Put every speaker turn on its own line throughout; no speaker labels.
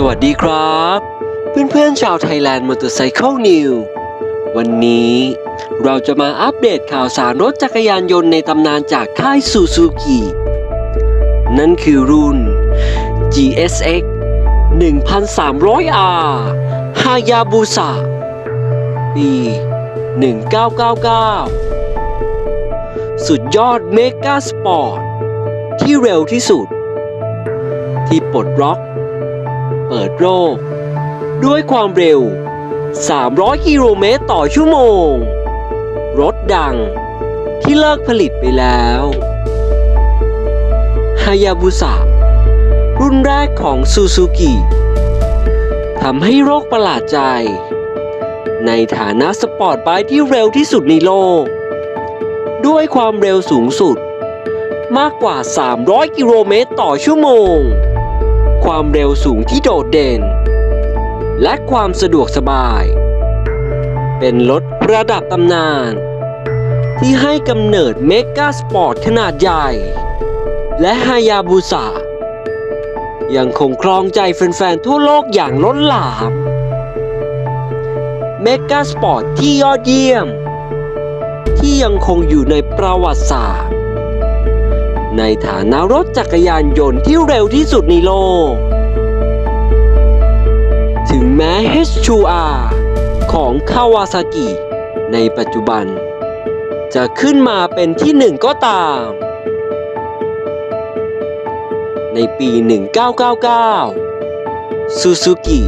สวัสดีครับ เพื่อนๆชาวไทยแลนด์มอเตอร์ไซค์นิววันนี้เราจะมาอัปเดตข่าวสารรถจักรยานยนต์ในตำนานจากค่ายซูซูกินั่นคือรุ่น GSX 1300R Hayabusa ปี 1999 สุดยอดเมกาสปอร์ตที่เร็วที่สุด ที่ปลดล็อก เปิดโลก ด้วยความเร็ว 300 กิโลเมตรต่อชั่วโมง รถดังที่เลิกผลิตไปแล้วฮายาบุสะรุ่นแรกของซูซูกิทำให้โรคประหลาดใจ ในฐานะสปอร์ตไบค์ที่เร็วที่สุดในโลก ด้วยความเร็วสูงสุดมากกว่า 300 กิโลเมตรต่อชั่วโมง ความเร็วสูงที่โดดเด่น และความสะดวกสบาย เป็นรถระดับตำนาน ที่ให้กำเนิดเมกาสปอร์ตขนาดใหญ่ และฮายาบุสะยังคงครองใจแฟนๆทั่วโลกอย่างล้นหลามเมกาสปอร์ตที่ยอดเยี่ยม ที่ยังคงอยู่ในประวัติศาสตร์ ในฐานะรถจักรยานยนต์ที่เร็วที่สุดในโลก ถึงแม้ H2R ของคาวาซากิในปัจจุบัน จะขึ้นมาเป็นที่หนึ่งก็ตาม ในปี 1999 ซูซูกิ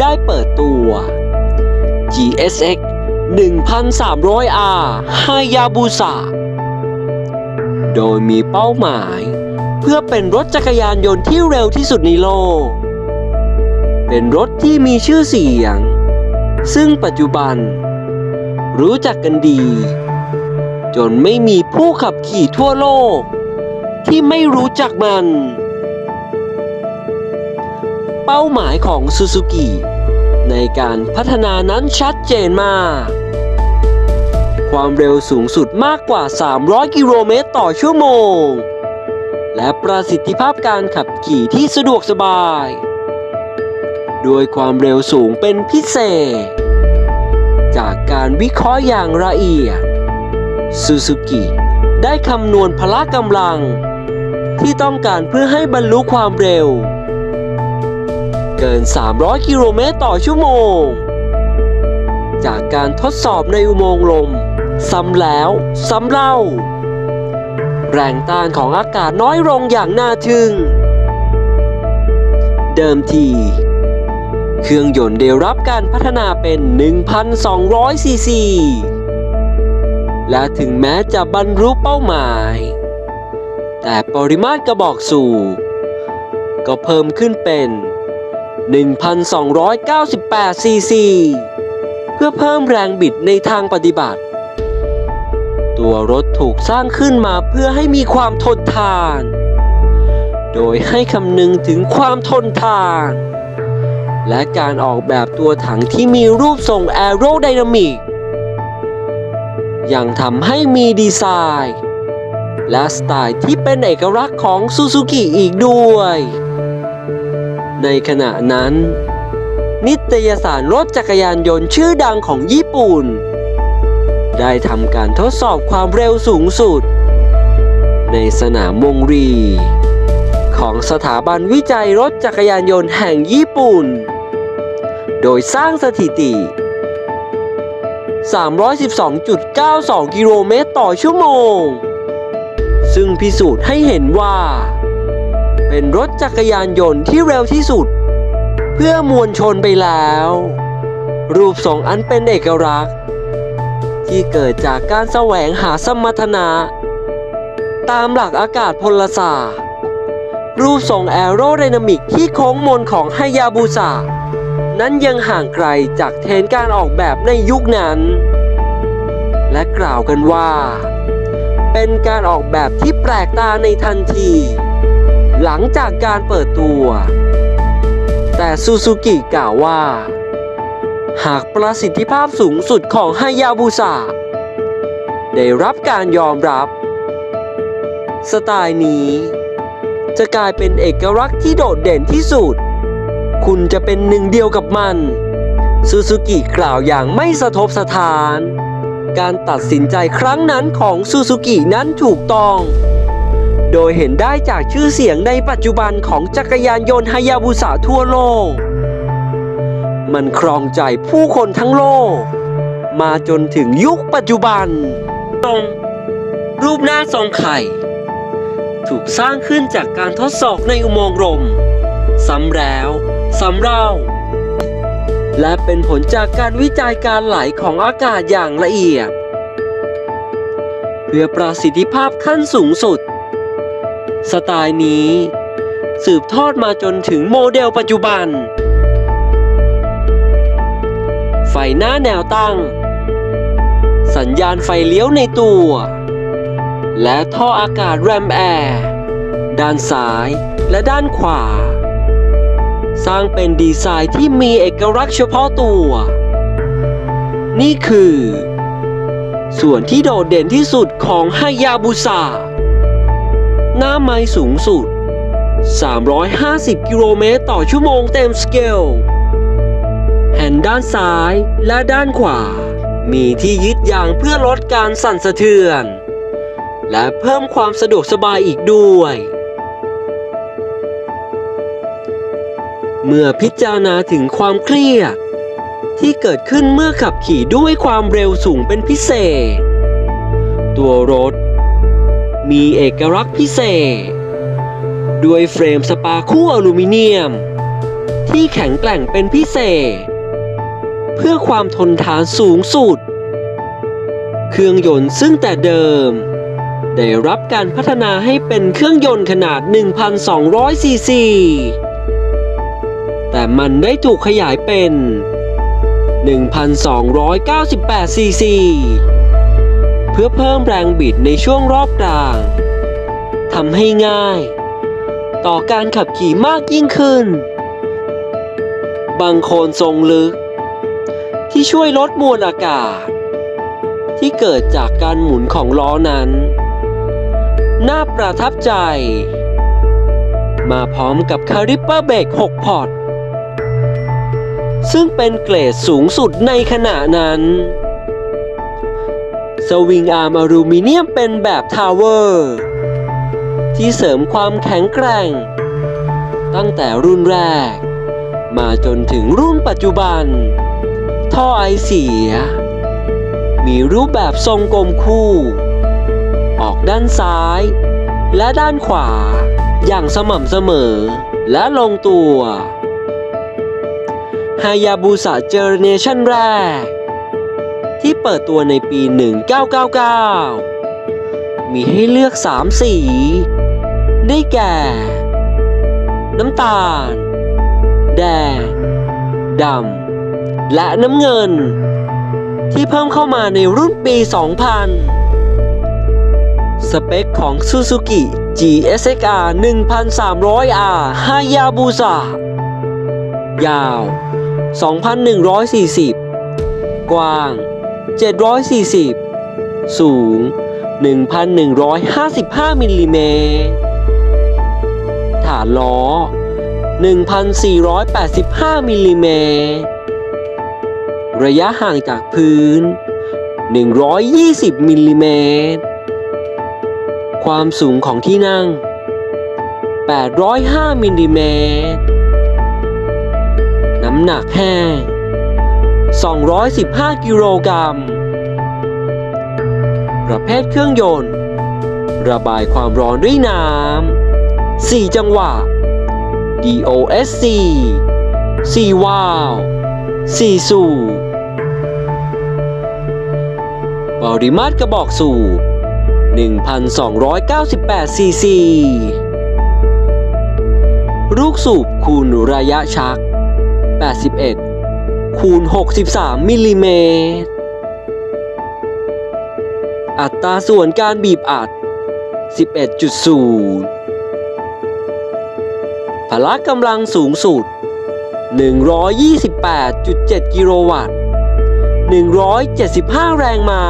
ได้เปิดตัว GSX 1300R Hayabusa โดยมีเป้าหมาย เพื่อเป็นรถจักรยานยนต์ที่เร็วที่สุดในโลก เป็นรถที่มีชื่อเสียง ซึ่งปัจจุบัน รู้จักกันดี จนไม่มีผู้ขับขี่ทั่วโลก ที่ไม่รู้จักมัน เป้าหมายของซูซูกิในการพัฒนานั้นชัดเจนมาก ความเร็วสูงสุดมากกว่า 300 กิโลเมตรต่อชั่วโมง และประสิทธิภาพการขับขี่ที่สะดวกสบายด้วยความเร็วสูงเป็นพิเศษ จากการวิเคราะห์อย่างละเอียดซูซูกิได้คำนวณพละกำลัง ที่ต้องการเพื่อให้บรรลุความเร็ว เกิน 300 กิโลเมตรต่อชั่วโมง จากการทดสอบในอุโมงค์ลม ซ้ำแล้ว ซ้ำเล่า แรงต้านของอากาศน้อยลงอย่างน่าทึ่ง เดิมที เครื่องยนต์ได้รับการพัฒนาเป็น 1,200 ซีซี และถึงแม้จะบรรลุเป้าหมาย แต่ปริมาตรกระบอกสูบก็เพิ่มขึ้นเป็น 1,298 ซีซี เพื่อเพิ่มแรงบิดในทางปฏิบัติ ตัวรถถูกสร้างขึ้นมาเพื่อให้มีความทนทาน โดยให้คำนึงถึงความทนทาน และการออกแบบตัวถังที่มีรูปทรงแอโรไดนามิกยังทำให้มีดีไซน์ และสไตล์ที่เป็นเอกลักษณ์ของซูซูกิอีกด้วย ในขณะนั้น นิตยสารรถจักรยานยนต์ชื่อดังของญี่ปุ่น ได้ทำการทดสอบความเร็วสูงสุด ในสนามวงรี ของสถาบันวิจัยรถจักรยานยนต์แห่งญี่ปุ่น โดยสร้างสถิติ 312.92 กิโลเมตรต่อชั่วโมง ซึ่งพิสูจน์ให้เห็นว่า เป็นรถจักรยานยนต์ที่เร็วที่สุด เพื่อมวลชนไปแล้ว รูปทรงอันเป็นเอกลักษณ์ ที่เกิดจากการแสวงหาสมรรถนะ ตามหลักอากาศพลศาสตร์รูปทรงแอโรไดนามิกที่โค้งมนของฮายาบุสะนั้นยังห่างไกลจากเทรนการออกแบบในยุคนั้น และกล่าวกันว่า เป็นการออกแบบที่แปลกตาในทันที หลังจากการเปิดตัว แต่ซูซูกิกล่าวว่า หากประสิทธิภาพสูงสุดของฮายาบุสะได้รับการยอมรับ สไตล์นี้ จะกลายเป็นเอกลักษณ์ที่โดดเด่นที่สุด คุณจะเป็นหนึ่งเดียวกับมันซูซูกิกล่าวอย่างไม่สะทกสถาน การตัดสินใจครั้งนั้นของซูซูกินั้นถูกต้อง โดยเห็นได้จากชื่อเสียงในปัจจุบันของจักรยานยนต์ฮายาบุสะทั่วโลก มันครองใจผู้คนทั้งโลก มาจนถึงยุคปัจจุบันตรงรูปหน้าทรงไข่ ถูกสร้างขึ้นจากการทดสอบในอุโมงค์ลมซ้ำแล้วซ้ำเล่า และเป็นผลจากการวิจัยการไหลของอากาศอย่างละเอียด เพื่อประสิทธิภาพขั้นสูงสุด สไตล์นี้ สืบทอดมาจนถึงโมเดลปัจจุบัน ไฟหน้าแนวตั้ง สัญญาณไฟเลี้ยวในตัว และท่ออากาศแรมแอร์ด้านซ้ายและด้านขวา สร้างเป็นดีไซน์ที่มีเอกลักษณ์เฉพาะตัว นี่คือ ส่วนที่โดดเด่นที่สุดของฮายาบุสะหน้าไม้สูงสุด 350 กิโลเมตรต่อชั่วโมงเต็มสเกล ด้านซ้ายและด้านขวา มีที่ยึดยางเพื่อลดการสั่นสะเทือน และเพิ่มความสะดวกสบายอีกด้วย เมื่อพิจารณาถึงความเครียด ที่เกิดขึ้นเมื่อขับขี่ด้วยความเร็วสูงเป็นพิเศษ ตัวรถ มีเอกลักษณ์พิเศษ ด้วยเฟรมสปาคู่อลูมิเนียมที่แข็งแกร่งเป็นพิเศษ เพื่อความทนทานสูงสุด เครื่องยนต์ซึ่งแต่เดิม ได้รับการพัฒนาให้เป็นเครื่องยนต์ขนาด 1,200 ซีซี แต่มันได้ถูกขยายเป็น 1,298 ซีซี เพื่อเพิ่มแรงบิดในช่วงรอบกลางทำให้ง่าย ต่อการขับขี่มากยิ่งขึ้น บางโคนทรงลึก ที่ช่วยลดมวลอากาศ ที่เกิดจากการหมุนของล้อนั้น น่าประทับใจ มาพร้อมกับคาลิปเปอร์เบรก6พอร์ตซึ่งเป็นเกรดสูงสุดในขณะนั้น สวิงอาร์มอลูมิเนียมเป็นแบบทาวเวอร์ ที่เสริมความแข็งแกร่ง ตั้งแต่รุ่นแรก มาจนถึงรุ่นปัจจุบัน ท่อไอเสีย มีรูปแบบทรงกลมคู่ ออกด้านซ้าย และด้านขวา อย่างสม่ำเสมอ และลงตัวฮายาบุสะเจเนชั่นแรก ที่เปิดตัวในปี 1999 มีให้เลือก 3 สี ได้แก่ น้ำตาล แดง ดำ และน้ำเงิน ที่เพิ่มเข้ามาในรุ่นปี 2000 สเปคของ Suzuki GSXR 1300R Hayabusa ยาว 2,140 กว้าง 740 สูง 1,155มิลลิเมตรฐานล้อ 1,485มิลลิเมตร ระยะห่างจากพื้น 120มิลลิเมตร ความสูงของที่นั่ง 805มิลลิเมตร น้ำหนักแห้ง 215 กิโลกรัม ประเภทเครื่องยนต์ ระบายความร้อนด้วยน้ำ 4 จังหวะ DOSC 4วาล์ว4สูบ ปริมาตรกระบอกสูบ 1,298 ซีซี ลูกสูบคูณระยะชัก 81 คูณ 63 มิลลิเมตร อัตราส่วนการบีบอัด 11.0 พละกำลังสูงสุด 128.7 กิโลวัตต์ 175 แรงม้า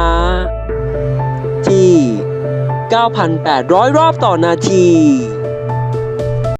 ที่ 9,800 รอบต่อนาที